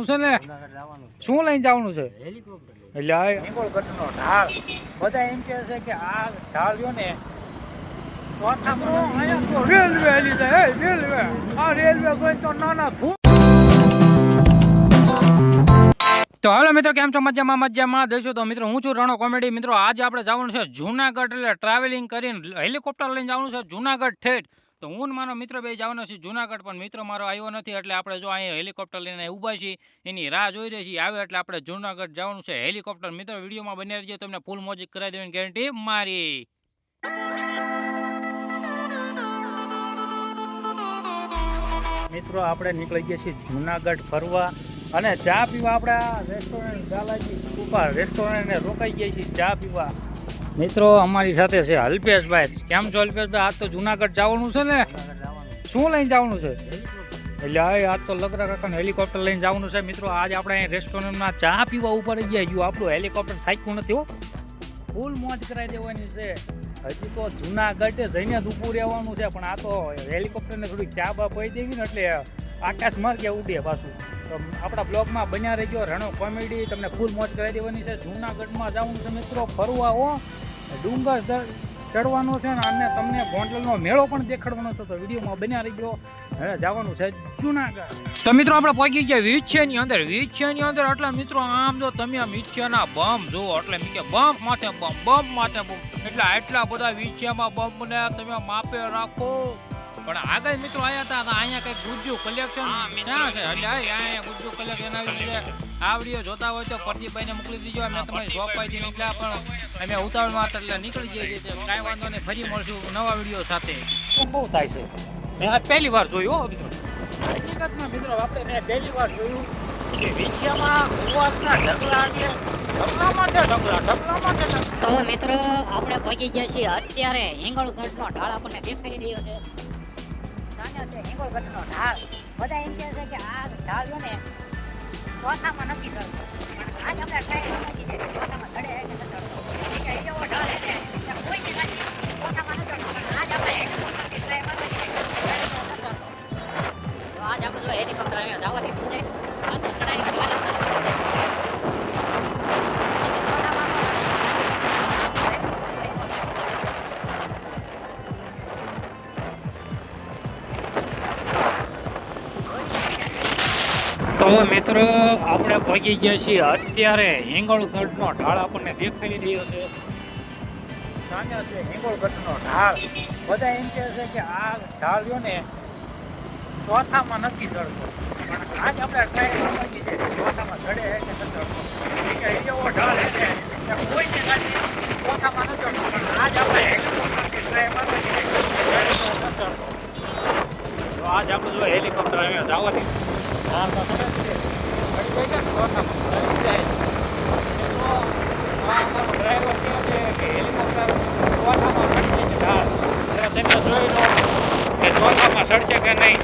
જવાનું છે ને? શું લઈને જવાનું છે? એટલે આ હિંગોળગઢનો ઢાળ. બધા એમ કહે છે કે આ ઢાળ રહ્યો ને ચોથામાં અહીંયા તો રેલવે હેલી રેલવે આ રેલવે કોઈ તો નાના તો હાલો મિત્રો કેમ છો? મજામાં મજામાં. દેશો તો મિત્રો હું છું રણો કોમેડી. મિત્રો આજે આપણે જવાનું છે જુનાગઢ એટલે ટ્રાવેલિંગ કરીને હેલિકોપ્ટર લઈને જવાનું છે જુનાગઢ ઠેઠ. તો હું મારો મિત્ર બે જવાનો છે જુનાગઢ, પણ મિત્ર મારો આવ્યો નથી, એટલે આપણે જો અહીંયા હેલિકોપ્ટર લઈને ઊભા છીએ, એની રાહ જોઈ રહી છીએ, આવે એટલે આપણે જુનાગઢ જવાનું છે. હેલિકોપ્ટર મિત્ર વિડીયોમાં બની રહીએ તમને ફૂલ મોજ કરાવી દેવાની ગેરંટી મારી. મિત્રો, આપણે નીકળી ગયા છીએ જુનાગઢ ફરવા અને ચા પીવા. આપણા રેસ્ટોરન્ટ ગાલાજી ઉપર રેસ્ટોરન્ટને રોકાઈ ગયા છીએ ચા પીવા. મિત્રો, અમારી સાથે છે અલ્પેશભાઈ. કેમ છો અલ્પેશભાઈ? આજ તો જુનાગઢ જવાનું છે ને? શું લઈને જવાનું છે? એટલે હવે આજ તો લગરા કાકાને હેલિકોપ્ટર લઈને જવાનું છે. મિત્રો, આજ આપણે અહીં રેસ્ટોરન્ટમાં ચા પીવા ઉપર ગયા જો આપણું હેલિકોપ્ટર થાક્યું નથી હો. ફૂલ મોજ કરાવી દેવાની છે. હજી તો જુનાગઢ જઈને જ ઊભું રહેવાનું છે. પણ આ તો હેલિકોપ્ટરને થોડીક ચા બા પડી દેવી ને એટલે આકાશ માર્ગે ઉડે પાછું. તો આપણા બ્લોગમાં બન્યા રહી ગયો રણો કોમેડી. તમને ફૂલ મોજ કરાવી દેવાની છે. જુનાગઢમાં જવાનું છે મિત્રો ફરવા, હો. ડુંગર ચડવાનો છે ને અને તમને ગોંડલનો મેળો પણ દેખાડવાનો છે. તો વિડીયોમાં બન્યા રહી ગયો હવે જવાનું છે જુનાગઢ. તો મિત્રો આપણે પહોંચી ગયા વીછેની અંદર. વીછેની અંદર એટલે મિત્રો આમ જો તમે આમ વીછેના બમ જુઓ એટલે કે બમ માથે બમ બમ માથે બમ. એટલે આટલા બધા વીછિયામાં બમ ને તમે માપે રાખો. પણ આગળ મિત્રો આયા હતા અહીંયા કંઈક ગુજ્જુ કલેક્શન ક્યાં છે? એટલે અહીંયા ગુજ્જુ કલેક્શન આવી છે. આ વીડિયો જોતા હોય તો પ્રદીપભાઈને મોકલી દીજો અમે તમારી શોપ પાસેથી નીકળ્યા પણ અમે ઉતાવળમાં હતા એટલે નીકળી જઈએ છીએ. કાંઈ વાંધો નહીં ફરી મળશું નવા વીડિયો સાથે. બહુ થાય છે? મેં આ પહેલી વાર જોયું હો મિત્રો. હકીકતમાં મિત્રો આપણે મેં પહેલી વાર જોયું કે વિછિયામાં ઢગલા એટલે ઢગલામાં છે ઢગલા ઢગલામાં છે. તો મિત્રો આપણે પહોંચી ગયા છીએ. અત્યારે હિંગળગઢનો ઢાળ આપણને દેખાઈ રહ્યો છે. છે ઢાળ બધા એમ છે કે આ ઢાળ જો ને ચોથામાં નથી પણ આજ આપણે કરવા છીએ કે ચોથામાં ચડે કે ન ચડતો છે કોઈને નથી ચોથામાં ન ચડતો આજ આપણે ટ્રાય કરવા તો મિત્રો, આપણે પહોંચી ગયા છીએ અત્યારે હિંગળગઢનો ઢાળ આપણને દેખાઈ રહ્યો છે. સામે છે હિંગળગઢનો ઢાળ. બધા એમ કહે છે કે આ ઢાળ રહ્યો ને ચોથામાં નથી ચડતો પણ આજ આપણે ટ્રાય કરવાની છે ચોથામાં ચડે કે ન ચડતો ઠીક છે, એવો ઢાળ છે કે કોઈને નથી ચોથામાં ન ચડતો પણ આજ આપણે હેલિકોપ્ટરથી ટ્રાય કરવાની છે કે ચડે કે ન ચડતો તો આજ આપણે જો હેલિકોપ્ટર અહીંયા જવાની હા તો સરસ છે ઘડી ગઈ છે ને ચોથામાં ચડી જાય તો આ અમારો ડ્રાઈવર કહે છે કે હેલિકોપ્ટર ચોથામાં ચડી જશે ઢાળ એટલે તમે જોઈ લો કે ચોથામાં ચડશે કે નહીં?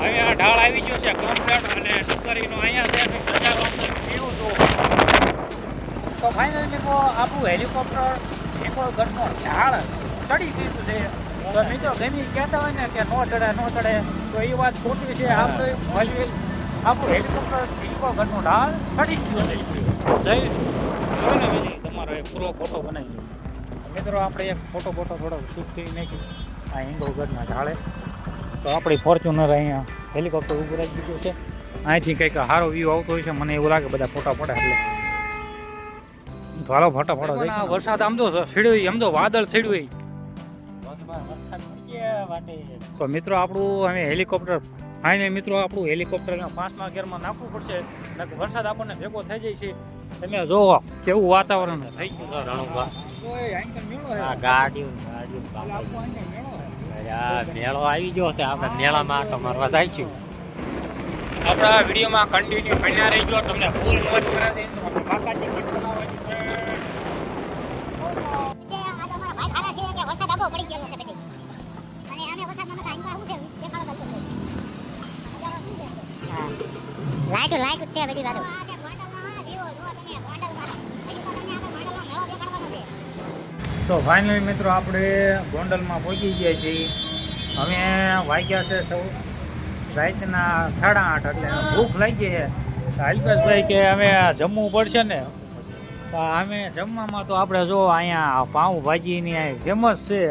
હવે આ ઢાળ આવી ગયો છે કમ્પ્લેટ અને ટુકરીનો અહીંયા છે તો સજા અમને પીવું છું તો ફાઇનલ મિત્રો આપણું હેલિકોપ્ટર હિંગોળગઢનો ઢાળ ચડી ગયું છે. તો મિત્રો ગમી કહેતા હોય ને કે નો ચડે નો ચડે તો એ વાત ખોટી છે. આપણે હલવેલ આપણું હેલિકોપ્ટર હિંગોળગઢનો ઢાળ ચડી ગયો છે. જય તમારો એક પૂરો ફોટો બનાવી મિત્રો આપણે એક ફોટો ફોટો થોડો શૂટ કરી નાખી આ ઢાળે તો આપણી ફોર્ચ્યુનર અહીંયા હેલિકોપ્ટર ઊભું રાખી દીધું છે. અહીંથી કંઈક સારો વ્યૂ આવતો હોય છે મને એવું લાગે બધા ફોટા પડે એટલે. તો હાલો ફોટા ફોટો વરસાદ આમ તો સીડ્યું આમ તો વાદળ સીડ્યું ધોધમાર વરસાદ પડી ગયા વાટે. તો મિત્રો આપણું અમે હેલિકોપ્ટર ફાઇનલ મિત્રો આપણું હેલિકોપ્ટર પાંચમા ગેરમાં નાખવું પડશે. વરસાદ આપણને ભેગો થઈ જાય છે. તમે જોવો કેવું વાતાવરણ થઈ ગયું ગાડીઓ ગાડીઓ મેળો આવી ગયો છે આપણે મેળામાં આટો મારવા જાય આપણા વિડીયોમાં કન્ટિન્યુ બન્યા રહી ગયો તમને ફૂલ મોજ કરાવી કાકાજી ગીત બનાવવાની છે. વરસાદ આગો તો ફાઇનલી મિત્રો આપણે ગોંડલમાં પહોંચી ગયા છીએ. અમે વાગ્યા છે સૌ. રાતના સાડા આઠ એટલે ભૂખ લાગી છે. અલ્પેશભાઈ કે અમે જમવું પડશે ને? અમે જમવામાં તો આપણે જો અહીંયા પાઉંભાજીની અહીં ફેમસ છે.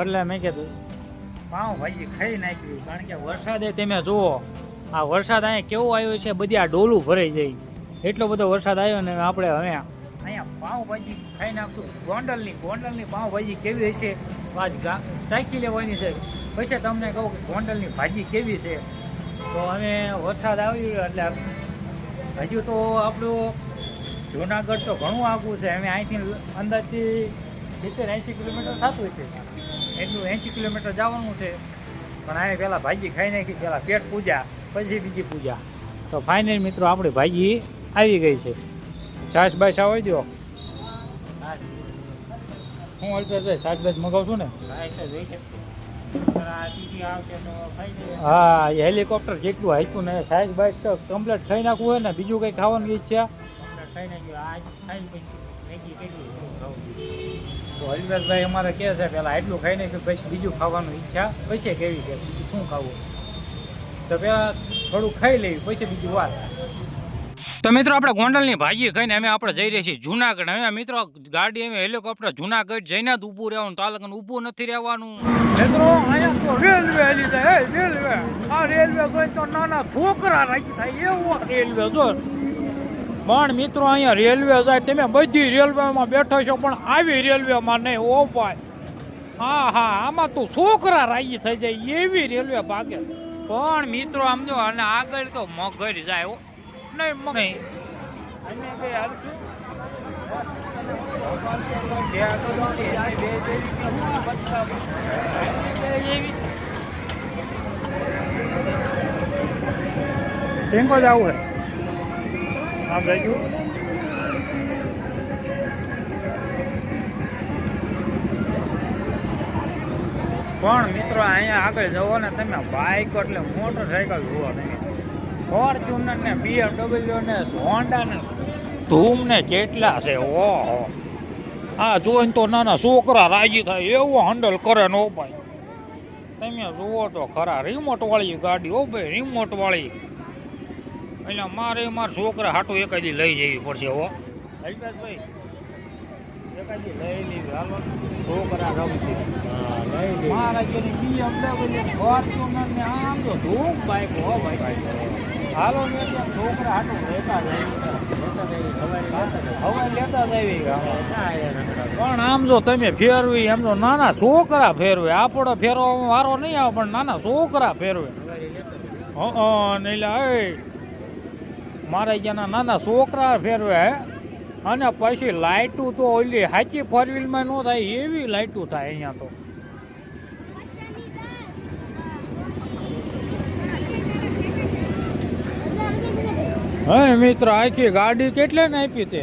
એટલે મેં કીધું પાઉંભાજી ખાઈ નાખ્યું કારણ કે વરસાદે તમે જુઓ, આ વરસાદ અહીંયા કેવો આવ્યો છે, બધી આ ડોલું ભરાઈ જાય. એટલો બધો વરસાદ આવ્યો ને આપણે હવે અહીંયા પાઉં ભાજી ખાઈ નાખશું. ગોંડલની ગોંડલની પાઉંભાજી કેવી હશે? આજ ગા ચાખી લેવાની છે. પછી તમને કહું કે ગોંડલની ભાજી કેવી છે? તો અમે વરસાદ આવ્યો એટલે હજુ તો આપણું જુનાગઢ તો ઘણું આગું છે. અમે અહીંથી અંદાજથી સિત્તેર એંશી કિલોમીટર થતું છે એટલું એંશી કિલોમીટર જવાનું છે. પણ અહીં પહેલાં ભાજી ખાઈ નાખી, પહેલાં પેટ પૂજા, પછી બીજી પૂજા. તો ફાઇનલ મિત્રો, આપણી ભાજી આવી ગઈ છે. છાશ બાશ આવી દો હું અલ્પેશભાઈ છાશ મગાવું છું ને? હા, એ હેલિકોપ્ટર જેટલું હાઈકું ને સાઈઝ બાઈક તો કમ્પ્લીટ ખાઈ નાખવું હોય ને, બીજું કંઈ ખાવાની ઈચ્છા? તો હરિભાઈ અમારે કહે છે પેલા એટલું ખાઈ નાખ્યું, પછી બીજું ખાવાનું ઈચ્છા? પછી કેવી છે? શું ખાવું? તો પેલા થોડું ખાઈ લેવી પછી બીજું વાત. તો મિત્રો આપણે ગોંડલની ભાજી ખાઈને અમે આપણે જઈ રહ્યા છીએ જુનાગઢ. હવે મિત્રો ગાડી અમે હેલિકોપ્ટર જુનાગઢ જઈને જ ઊભું રહેવાનું તાલુકાનું ઊભું નથી રહેવાનું. મિત્રો અહીંયા તો રેલવે હેલી જાય રેલવે આ રેલવે કોઈ તો નાના છોકરા રાખી થાય એવો રેલવે જો. પણ મિત્રો અહીંયા રેલવે જાય તમે બધી રેલવેમાં બેઠો છો પણ આવી રેલવેમાં નહીં ઓ ભાઈ. હા હા આમાં તો છોકરા રાજી થઈ જાય એવી રેલવે ભાગે. પણ મિત્રો આમ જો અને આગળ તો મગર જાય નહીં નહીં ટેન્કો જ આવું હે આમ જઈશું પણ મિત્રો અહીંયા આગળ જવો ને તમે બાઇક એટલે મોટરસાઇકલ જુઓ તમે. ફોર્ચ્યુનર ને બીએમડબલ્યુ ને હોન્ડા ને. ધૂમ ને કેટલા છે ઓહો. આ જોઈને તો નાના છોકરા રાજી થાય એવો હેન્ડલ કરે નો ભાઈ. તમે જુઓ તો ખરા રિમોટ વાળી ગાડી ઓ ભાઈ રિમોટ વાળી. એટલે મારે મારા છોકરા હાટું એકાદી લઈ જવી પડશે હો. ભાઈ એકાદી લઈ લેવી હાલો. છોકરા રમશે. મારા જેની ફોર્ચ્યુનર ને આમ તો ધૂમ બાઈક હો ભાઈ. હાલો ને છોકરા હાટું લેતા પણ આમ જો તમે ફેરવી એમ જો નાના છોકરા ફેરવે. આપણો ફેરવા વારો નહીં આવે પણ નાના છોકરા ફેરવે. હં નહીં મારા જ્યાંના નાના છોકરા ફેરવે અને પછી લાઇટું તો ઓલી સાચી ફોર વ્હીલમાં ન થાય એવી લાઇટું થાય અહીંયા તો. હે મિત્ર આખી ગાડી કેટલે ને આપી તે?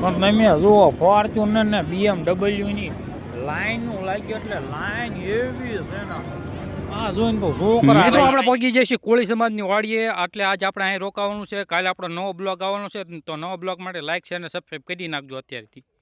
પણ તમે જુઓ ફોર્ચ્યુનર ને બીએમડબલ્યુ ની લાઈનનું લાગ્યું એટલે લાઈન એવી છે ને. મિત્રો આપણે પહોંચી જઈએ છીએ કોળી સમાજની વાડીએ. એટલે આજે આપણે અહીં રોકાવાનું છે. કાલે આપણો નવો બ્લોગ આવવાનો છે. તો નવો બ્લોગ માટે લાઈક છે અને સબસ્ક્રાઈબ કરી નાખજો અત્યારથી.